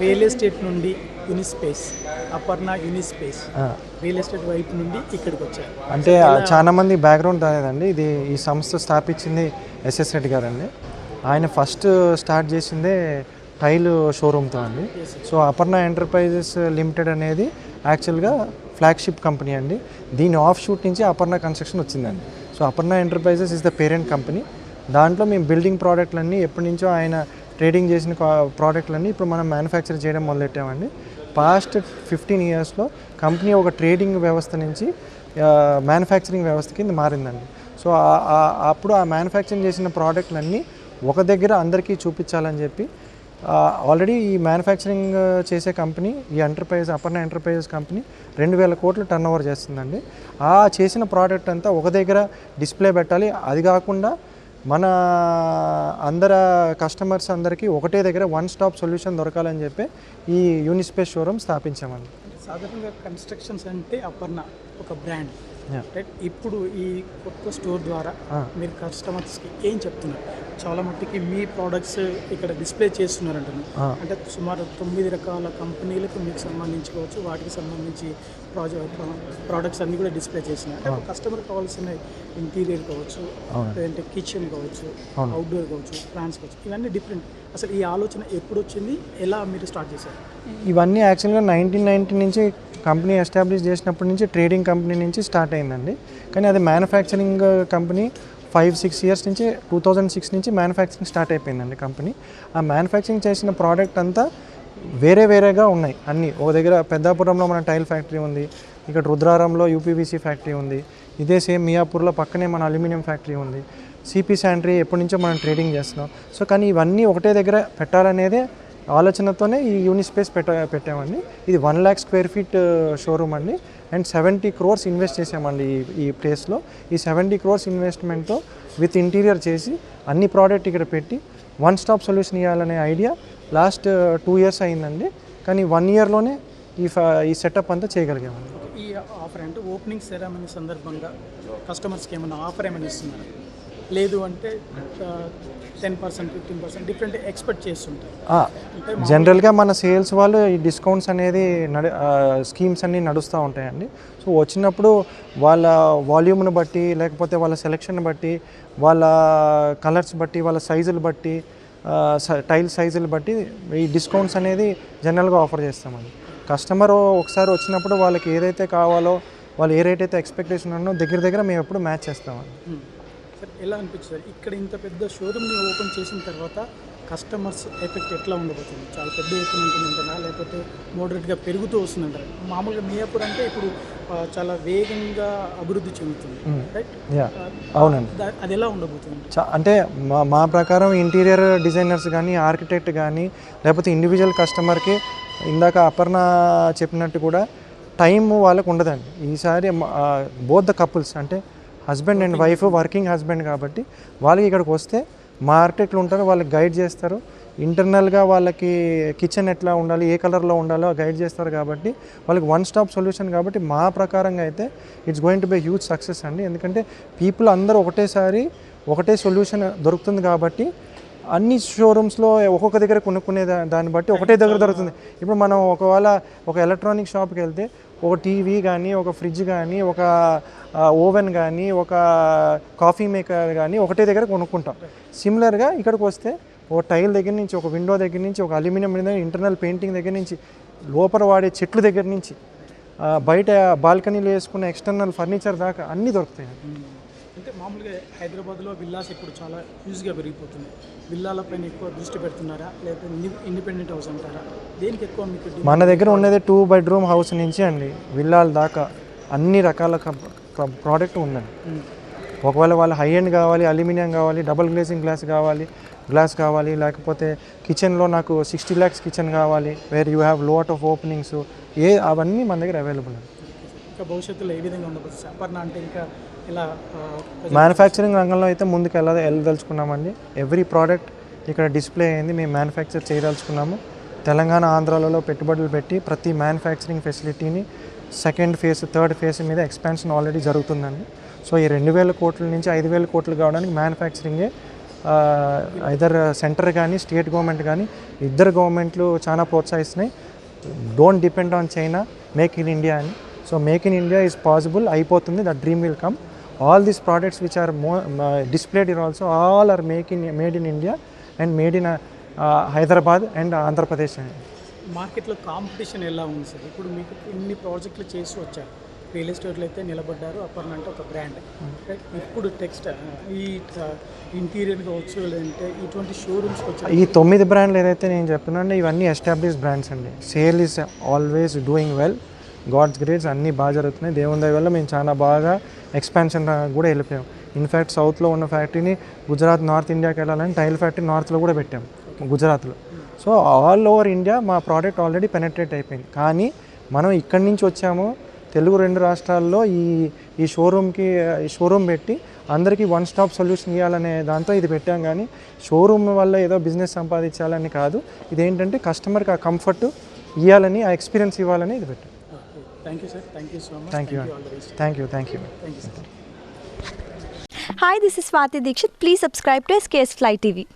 Real estate నుండి Unispace Aparna Unispace real estate వైపు నుండి ఇక్కడికి వచ్చారు. అంటే చాలా మంది బ్యాక్గ్రౌండ్ తెలియదండి ఇది ఈ సంస్థ స్థాపించింది ఎస్ఎస్ రెడ్డి గారు అండి ఆయన ఫస్ట్ స్టార్ట్ చేసిందే టైల్ షోరూమ్తో అండి. సో అపర్ణ ఎంటర్ప్రైజెస్ లిమిటెడ్ అనేది యాక్చువల్గా ఫ్లాగ్షిప్ కంపెనీ అండి. దీని ఆఫ్ షూట్ నుంచి అపర్ణ కన్స్ట్రక్షన్ వచ్చిందండి. So Aparna enterprises is the parent company దాంట్లో మేము బిల్డింగ్ ప్రోడక్ట్లన్నీ ఎప్పటి నుంచో ఆయన ట్రేడింగ్ చేసిన ప్రోడక్ట్లన్నీ ఇప్పుడు మనం మ్యానుఫ్యాక్చర్ చేయడం మొదలెట్టామండి. పాస్ట్ ఫిఫ్టీన్ ఇయర్స్లో కంపెనీ ఒక ట్రేడింగ్ వ్యవస్థ నుంచి మ్యానుఫ్యాక్చరింగ్ వ్యవస్థ కింద మారిందండి. సో అప్పుడు ఆ మ్యానుఫ్యాక్చరింగ్ చేసిన ప్రోడక్ట్లన్నీ ఒక దగ్గర అందరికీ చూపించాలని చెప్పి ఆల్రెడీ ఈ మ్యానుఫ్యాక్చరింగ్ చేసే కంపెనీ ఈ ఎంటర్ప్రైజ్ అపర్ణ ఎంటర్ప్రైజెస్ కంపెనీ రెండు వేల కోట్లు టర్న్ ఓవర్ చేస్తుందండి. ఆ చేసిన ప్రోడక్ట్ అంతా ఒక దగ్గర డిస్ప్లే పెట్టాలి. అది కాకుండా మన అందర కస్టమర్స్ అందరికీ ఒకటే దగ్గర వన్ స్టాప్ సొల్యూషన్ దొరకాలని చెప్పి ఈ యూనిస్పేస్ షోరూమ్ స్థాపించామండి. సాధారణంగా కన్స్ట్రక్షన్స్ అంటే అపర్ణ ఒక బ్రాండ్ ఇప్పుడు ఈ కొత్త స్టోర్ ద్వారా మీరు కస్టమర్స్కి ఏం చెప్తున్నారు? చాలా మట్టుకి మీ ప్రోడక్ట్స్ ఇక్కడ డిస్ప్లే చేస్తున్నారు అంటున్నారు అంటే సుమారు తొమ్మిది రకాల కంపెనీలకు మీకు సంబంధించుకోవచ్చు వాటికి సంబంధించి ప్రాజెక్ట్ ప్రోడక్ట్స్ అన్ని కూడా డిస్ప్లే చేస్తున్నారు. అంటే కస్టమర్ కావాల్సిన ఇంటీరియర్ కావచ్చు లేదంటే కిచెన్ కావచ్చు అవుట్డోర్ కావచ్చు ప్లాన్స్ కావచ్చు ఇవన్నీ డిఫరెంట్ అసలు ఈ ఆలోచన ఎప్పుడు వచ్చింది ఎలా మీరు స్టార్ట్ చేశారు? ఇవన్నీ యాక్చువల్గా నైన్టీన్ నైన్టీ నుంచి కంపెనీ ఎస్టాబ్లిష్ చేసినప్పటి నుంచి ట్రేడింగ్ కంపెనీ నుంచి స్టార్ట్ అయిందండి. కానీ అది manufacturing uh, company five six years నుంచి టూ థౌజండ్ సిక్స్ నుంచి మ్యానుఫ్యాక్చరింగ్ స్టార్ట్ అయిపోయిందండి కంపెనీ. ఆ మ్యానుఫ్యాక్చరింగ్ చేసిన ప్రోడక్ట్ అంతా వేరే వేరేగా ఉన్నాయి అన్నీ. ఒక దగ్గర పెద్దాపురంలో మన టైల్ ఫ్యాక్టరీ ఉంది ఇక్కడ రుద్రారంలో యూపీవీసీ ఫ్యాక్టరీ ఉంది ఇదే సేమ్ మియాపూర్లో పక్కనే మన అల్యూమినియం ఫ్యాక్టరీ ఉంది. సిపి శాంటరీ ఎప్పటి నుంచో మనం ట్రేడింగ్ చేస్తున్నాం. సో కానీ ఇవన్నీ ఒకటే దగ్గర పెట్టాలనేదే ఆలోచనతోనే ఈ యూనిస్పేస్ పెట్ట పెట్టామండి. ఇది one lakh square feet showroom అండి. అండ్ సెవెంటీ క్రోర్స్ ఇన్వెస్ట్ చేసామండి ఈ ఈ ప్లేస్లో. ఈ సెవెంటీ క్రోర్స్ ఇన్వెస్ట్మెంట్తో విత్ ఇంటీరియర్ చేసి అన్ని ప్రోడక్ట్ ఇక్కడ పెట్టి వన్ స్టాప్ సొల్యూషన్ ఇవ్వాలనే ఐడియా లాస్ట్ టూ ఇయర్స్ అయిందండి. కానీ వన్ ఇయర్లోనే ఈ ఫ ఈ సెటప్ అంతా చేయగలిగామండి. ఈ ఆఫర్ అంటే ఓపెనింగ్ సెరమనీ సందర్భంగా కస్టమర్స్కి ఏమైనా ఆఫర్ ఏమైనా ఇస్తున్నారు? లేదు అంటే ten percent fifteen percent different expect చేస్తుంటారు. జనరల్గా మన సేల్స్ వాళ్ళు ఈ డిస్కౌంట్స్ అనేది నడి స్కీమ్స్ అన్నీ నడుస్తూ ఉంటాయండి. సో వచ్చినప్పుడు వాళ్ళ వాల్యూమ్ని బట్టి లేకపోతే వాళ్ళ సెలెక్షన్ బట్టి వాళ్ళ కలర్స్ బట్టి వాళ్ళ సైజులు బట్టి టైల్ సైజులు బట్టి ఈ డిస్కౌంట్స్ అనేది జనరల్గా ఆఫర్ చేస్తామండి. కస్టమర్ ఒకసారి వచ్చినప్పుడు వాళ్ళకి ఏదైతే కావాలో వాళ్ళు ఏ రేట్ అయితే ఎక్స్పెక్టేషన్ ఉన్నో దగ్గర దగ్గర మేము ఎప్పుడు మ్యాచ్ చేస్తామండి. Hmm. సార్ ఎలా అనిపించింది సార్? ఇక్కడ ఇంత పెద్ద షోరూమ్ని ఓపెన్ చేసిన తర్వాత కస్టమర్స్ ఎఫెక్ట్ ఎట్లా ఉండబోతుంది? చాలా పెద్ద ఎత్తున ఉంటుందంటారా? లేకపోతే మోడరేట్గా పెరుగుతూ వస్తుందంటారా? మామూలుగా మియాపూర్ అంటే ఇప్పుడు చాలా వేగంగా అభివృద్ధి చెందుతుంది రైట్ అవునండి. అది ఎలా ఉండబోతుంది? అంటే మా మా ప్రకారం ఇంటీరియర్ డిజైనర్స్ కానీ ఆర్కిటెక్ట్ కానీ లేకపోతే ఇండివిజువల్ కస్టమర్కి ఇందాక అపర్ణ చెప్పినట్టు కూడా టైం వాళ్ళకు ఉండదండి. ఈసారి బోత్ ద కపుల్స్ అంటే husband and wife working husband కాబట్టి వాళ్ళకి ఇక్కడికి వస్తే మా ఆర్కిటెక్ట్లు ఉంటారు వాళ్ళకి గైడ్ చేస్తారు. ఇంటర్నల్గా వాళ్ళకి కిచెన్ ఎట్లా ఉండాలి ఏ కలర్లో ఉండాలో గైడ్ చేస్తారు కాబట్టి వాళ్ళకి వన్ స్టాప్ సొల్యూషన్ కాబట్టి మా ప్రకారంగా అయితే it's going to be huge success అండి. ఎందుకంటే పీపుల్ అందరూ ఒకటేసారి ఒకటే సొల్యూషన్ దొరుకుతుంది కాబట్టి అన్ని షోరూమ్స్లో ఒక్కొక్క దగ్గర కొనుక్కునే దాన్ని బట్టి ఒకటే దగ్గర దొరుకుతుంది. ఇప్పుడు మనం ఒకవేళ ఒక ఎలక్ట్రానిక్ షాప్కి వెళ్తే ఒక టీవీ కానీ ఒక ఫ్రిడ్జ్ కానీ ఒక ఓవెన్ కానీ ఒక కాఫీ మేకర్ కానీ ఒకటే దగ్గర కొనుక్కుంటాం. సిమిలర్గా ఇక్కడికి వస్తే ఒక టైల్ దగ్గర నుంచి ఒక విండో దగ్గర నుంచి ఒక అల్యూమినియం ఇంటర్నల్ పెయింటింగ్ దగ్గర నుంచి లోపల వాడే చెట్లు దగ్గర నుంచి బయట బాల్కనీలో వేసుకున్న ఎక్స్టర్నల్ ఫర్నిచర్ దాకా అన్నీ దొరుకుతాయి. మామూలుగా హైదరాబాద్లో విల్లాస్ ఇప్పుడు చాలా యూజ్గా పెరిగిపోతుంది. విల్లాలపైన ఎక్కువ దృష్టి పెడుతున్నారా? లేకపోతే ఇండిపెండెంట్ హౌస్ అంటారా? దేనికి ఎక్కువ మీకు? మన దగ్గర ఉన్నది టూ బెడ్రూమ్ హౌస్ నుంచి అండి. విల్లాల దాకా అన్ని రకాల ప్రోడక్ట్ ఉందండి. ఒకవేళ వాళ్ళు హై ఎండ్ కావాలి అల్యూమినియం కావాలి డబుల్ గ్లేసింగ్ గ్లాస్ కావాలి గ్లాస్ కావాలి లేకపోతే కిచెన్లో నాకు సిక్స్టీ ల్యాక్స్ కిచెన్ కావాలి where you have lot of openings ఏ అవన్నీ మన దగ్గర అవైలబుల్ అండి. ఇంకా భవిష్యత్తులో ఏ విధంగా ఉండబోతుంది? అపర్ణ అంటే ఇంకా ఇలా మ్యానుఫ్యాక్చరింగ్ రంగంలో అయితే ముందుకు వెళ్ళ వెళ్ళదలుచుకున్నామండి. ఎవ్రీ ప్రోడక్ట్ ఇక్కడ డిస్ప్లే అయింది మేము మ్యానుఫ్యాక్చర్ చేయదలుచుకున్నాము. తెలంగాణ ఆంధ్రాలలో పెట్టుబడులు పెట్టి ప్రతి మ్యానుఫ్యాక్చరింగ్ ఫెసిలిటీని సెకండ్ ఫేజ్ థర్డ్ ఫేజ్ మీద ఎక్స్పాన్షన్ ఆల్రెడీ జరుగుతుందండి. సో ఈ రెండు వేల కోట్ల నుంచి ఐదు వేల కోట్లు కావడానికి మ్యానుఫ్యాక్చరింగే ఐదర్ సెంటర్ కానీ స్టేట్ గవర్నమెంట్ కానీ ఇద్దరు గవర్నమెంట్లు చాలా ప్రోత్సహిస్తున్నాయి. Don't depend on China make in India అని. So make in India is possible అయిపోతుంది that dream will come. All these products which are మో displayed ఇర్ also all are make in made in India and made in Hyderabad and Andhra Pradesh మార్కెట్లో competition ఎలా ఉంది sir? ఇప్పుడు మీకు ఇన్ని ప్రాజెక్టులు చేసి వచ్చారు. రియల్ ఎస్టేట్లో అయితే నిలబడ్డారు అపర్ణ అంటే ఒక బ్రాండ్ ఇప్పుడు టెక్స్ట్ ఈ ఇంటీరియర్ కావచ్చు లేదంటే ఇటువంటి షోరూమ్స్కి వచ్చారు. ఈ తొమ్మిది బ్రాండ్లు ఏదైతే నేను చెప్తున్నానో ఇవన్నీ ఎస్టాబ్లిష్ బ్రాండ్స్ అండి. Sale is always doing well God's grace అన్నీ బాగా జరుగుతున్నాయి. దేవుని దయ వల్ల మేము చాలా బాగా ఎక్స్పాన్షన్ కూడా వెళ్ళిపోయాం. ఇన్ఫ్యాక్ట్ సౌత్లో ఉన్న ఫ్యాక్టరీని గుజరాత్ నార్త్ ఇండియాకి వెళ్ళాలని టైల్ ఫ్యాక్టరీ నార్త్లో కూడా పెట్టాం. గుజరాత్లో. సో ఆల్ ఓవర్ ఇండియా మా ప్రోడక్ట్ ఆల్రెడీ పెనట్రేట్ అయిపోయింది. కానీ మనం ఇక్కడి నుంచి వచ్చాము. తెలుగు రెండు రాష్ట్రాల్లో ఈ ఈ షోరూమ్కి ఈ షోరూమ్ పెట్టి అందరికీ వన్ స్టాప్ సొల్యూషన్ ఇవ్వాలనే దాంతో ఇది పెట్టాం. కానీ షోరూమ్ వల్ల ఏదో బిజినెస్ సంపాదించాలని కాదు. ఇదేంటంటే కస్టమర్కి ఆ కంఫర్ట్ ఇవ్వాలని ఆ ఎక్స్పీరియన్స్ ఇవ్వాలని ఇది పెట్టాం. Thank you, sir. Thank you so much. Thank, you. all. Thank you. Thank you. Thank you, sir. Hi, this is Swati Dixit. Please subscribe to SKS Fly TV.